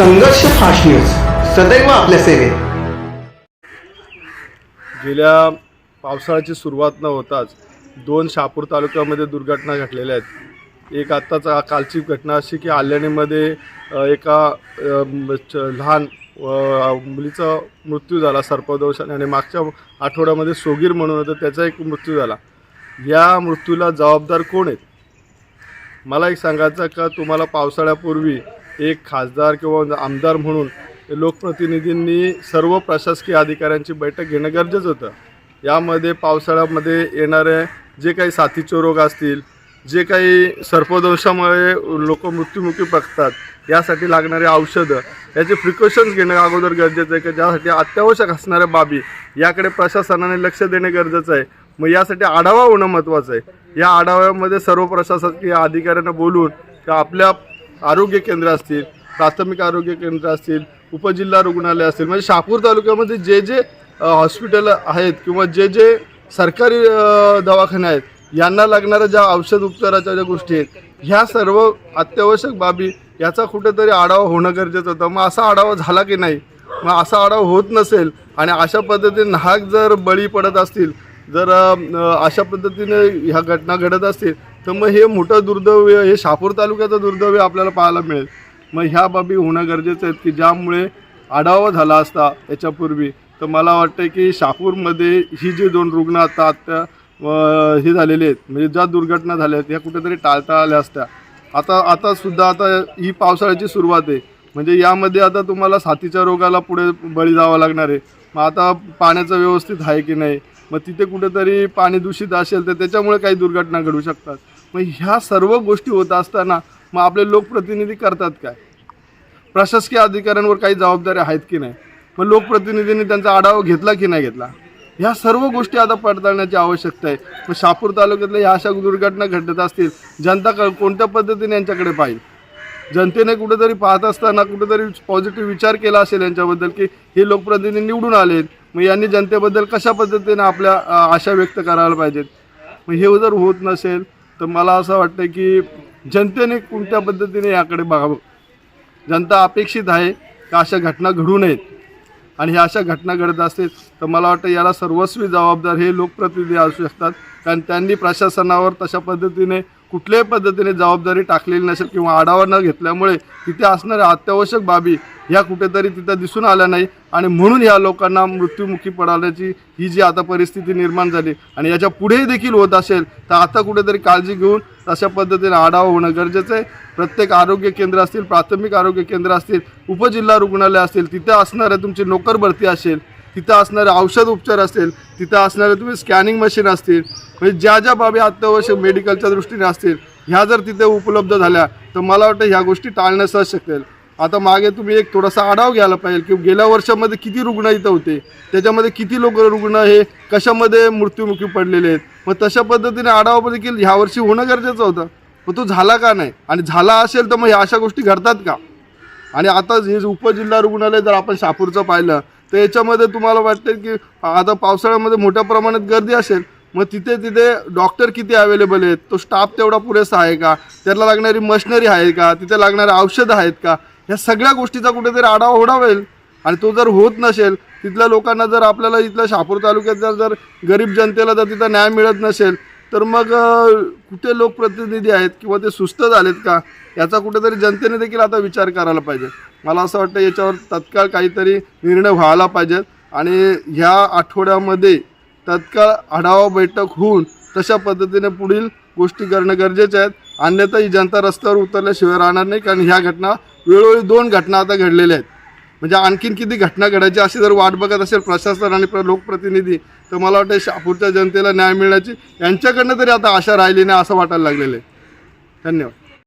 संघर्ष fast news सदैव आपल्या सेवेत. गेल्या पावसाळ्याची सुरुवात न होताच दोन शापूर तालुक्यामध्ये दुर्घटना घडलेल्या आहेत. एक आत्ताच कालची घटना अशी की आल्याणीमध्ये एका च- लहान मुलीचा मृत्यू झाला सर्पदोषाने आणि मागच्या आठवड्यामध्ये सोगीर म्हणून होतं त्याचा एक मृत्यू झाला. या मृत्यूला जबाबदार कोण आहेत? मला एक सांगायचं का तुम्हाला पावसाळ्यापूर्वी एक खासदार किंवा आमदार म्हणून लोकप्रतिनिधींनी सर्व प्रशासकीय अधिकाऱ्यांची बैठक घेणं गरजेचं होतं. यामध्ये पावसाळ्यामध्ये येणारे जे काही साथीचे रोग असतील जे काही सर्पदंशामुळे लोक मृत्युमुखी पकतात यासाठी लागणारे औषधं याचे प्रिकॉशन्स घेणं अगोदर गरजेचं आहे की ज्यासाठी अत्यावश्यक असणाऱ्या बाबी याकडे प्रशासनाने लक्ष देणे गरजेचं आहे. मग यासाठी आढावा होणं महत्त्वाचं आहे. या आढाव्यामध्ये सर्व प्रशासकीय अधिकाऱ्यांना बोलून का आपल्या आरोग्य केंद्र असतील प्राथमिक आरोग्य केंद्र असतील उपजिल्हा रुग्णालय असतील म्हणजे शहापूर तालुक्यामध्ये जे जे हॉस्पिटल आहेत किंवा जे जे सरकारी दवाखाने आहेत यांना लागणाऱ्या ज्या औषध उपचाराच्या ज्या गोष्टी आहेत ह्या सर्व अत्यावश्यक बाबी याचा कुठेतरी आढावा होणं गरजेचं होतं. मग असा आढावा झाला की नाही? मग असा आढावा होत नसेल आणि अशा पद्धतीने नाहक जर बळी पडत असतील जर अशा पद्धतीने ह्या घटना घडत असतील तर मग हे मोठं दुर्दैव हे शापूर तालुक्याचं दुर्दैव आपल्याला पाहायला मिळेल. मग ह्या बाबी होणं गरजेचं आहे की ज्यामुळे आढावा झाला असता याच्यापूर्वी तर मला वाटतं की शापूरमध्ये ही जी दोन रुग्ण आता आत्ता हे झालेले आहेत म्हणजे ज्या दुर्घटना झाल्या आहेत ह्या कुठेतरी टाळता आल्या असत्या. आता आता सुद्धा आता ही पावसाळ्याची सुरुवात आहे. म्हणजे यामध्ये आता तुम्हाला साथीच्या रोगाला पुढे बळी जावं लागणार आहे. मग आता पाण्याचं व्यवस्थित आहे की नाही? मग तिथे कुठेतरी पाणी दूषित असेल तर त्याच्यामुळे काही दुर्घटना घडू शकतात. मग ह्या सर्व गोष्टी होत असताना मग आपले लोकप्रतिनिधी करतात काय? प्रशासकीय अधिकाऱ्यांवर काही जबाबदाऱ्या आहेत की नाही? मग लोकप्रतिनिधींनी त्यांचा आढावा घेतला की नाही घेतला? ह्या सर्व गोष्टी आता पडताळण्याची आवश्यकता आहे. मग शापूर तालुक्यातल्या ह्या अशा दुर्घटना घडत असतील जनता क- कोणत्या पद्धतीने यांच्याकडे पाहिजे जनतेने कुठेतरी पाहत असताना कुठेतरी पॉझिटिव्ह विचार केला असेल यांच्याबद्दल की हे लोकप्रतिनिधी निवडून आलेत. मग यांनी जनतेबद्दल कशा पद्धतीने आपल्या आशा व्यक्त करायला पाहिजेत? मग हे जर होत नसेल तर मला असं वाटतं की जनतेने कोणत्या पद्धतीने याकडे बघावं? जनता अपेक्षित आहे का अशा घटना घडू नयेत? आणि ह्या अशा घटना घडत असतील तर मला वाटतं याला सर्वस्वी जबाबदार हे लोकप्रतिनिधी असू शकतात. कारण त्यांनी प्रशासनावर तशा पद्धतीने कुठल्याही पद्धतीने जबाबदारी टाकलेली नसेल किंवा आढावा न घेतल्यामुळे तिथे असणाऱ्या अत्यावश्यक बाबी ह्या कुठेतरी तिथं दिसून आल्या नाही. आणि म्हणून ह्या लोकांना मृत्युमुखी पडण्याची ही जी आता परिस्थिती निर्माण झाली आणि याच्या पुढेही देखील होत असेल तर आता कुठेतरी काळजी घेऊन तशा पद्धतीने आढावा होणं गरजेचं आहे. प्रत्येक आरोग्य केंद्र असतील प्राथमिक आरोग्य केंद्र असतील उपजिल्हा रुग्णालय असतील तिथं असणाऱ्या तुमची नोकर भरती असेल तिथं असणारे औषध उपचार असतील तिथं असणारे तुम्ही स्कॅनिंग मशीन असतील म्हणजे ज्या ज्या बाबी अत्यावश्यक मेडिकलच्या दृष्टीने असतील ह्या जर तिथे उपलब्ध झाल्या तर मला वाटतं ह्या गोष्टी टाळण्यास सहज शकेल आता मागे तुम्ही एक थोडासा आढावा घ्यायला पाहिजे की गेल्या वर्षामध्ये किती रुग्ण इथं होते? त्याच्यामध्ये किती लोक रुग्ण हे कशामध्ये मृत्युमुखी पडलेले आहेत? मग तशा पद्धतीने आढावा देखील ह्या वर्षी होणं गरजेचं होतं. मग तो झाला का नाही? आणि झाला असेल तर मग ह्या अशा गोष्टी घडतात का? आणि आता हे उपजिल्हा रुग्णालय जर आपण शापूरचं पाहिलं तर याच्यामध्ये तुम्हाला वाटतं की आता पावसाळ्यामध्ये मोठ्या प्रमाणात गर्दी असेल मग तिथे तिथे डॉक्टर किती अवेलेबल आहेत? तो स्टाफ तेवढा पुरेसा आहे का? त्याला लागणारी मशिनरी आहे का? तिथे लागणारे औषधं आहेत का? ह्या सगळ्या गोष्टीचा कुठेतरी आढावा ओढावेल. आणि तो जर होत नसेल तिथल्या लोकांना जर आपल्याला इथल्या शापूर तालुक्यात जर गरीब जनतेला जर तिथं न्याय मिळत नसेल तर मग कुठे लोकप्रतिनिधी आहेत किंवा ते सुस्त झालेत का? याचा कुठेतरी जनतेने देखील आता विचार करायला पाहिजे. मला असं वाटतं याच्यावर तत्काळ काहीतरी निर्णय व्हायला पाहिजेत आणि ह्या आठवड्यामध्ये तत्काळ आढावा बैठक होऊन तशा पद्धतीने पुढील गोष्टी करणं गरजेचे आहेत अन्यथा ही जनता रस्त्यावर उतरल्याशिवाय राहणार नाही कारण ह्या घटना वेळोवेळी दोन घटना आता घडलेल्या आहेत. म्हणजे आणखीन किती घटना घडायची अशी जर वाट बघत असेल प्रशासन आणि प्र लोकप्रतिनिधी तर मला वाटतं शापूरच्या जनतेला न्याय मिळण्याची यांच्याकडनं तरी आता आशा राहिली नाही असं वाटायला लागलेलं आहे. धन्यवाद.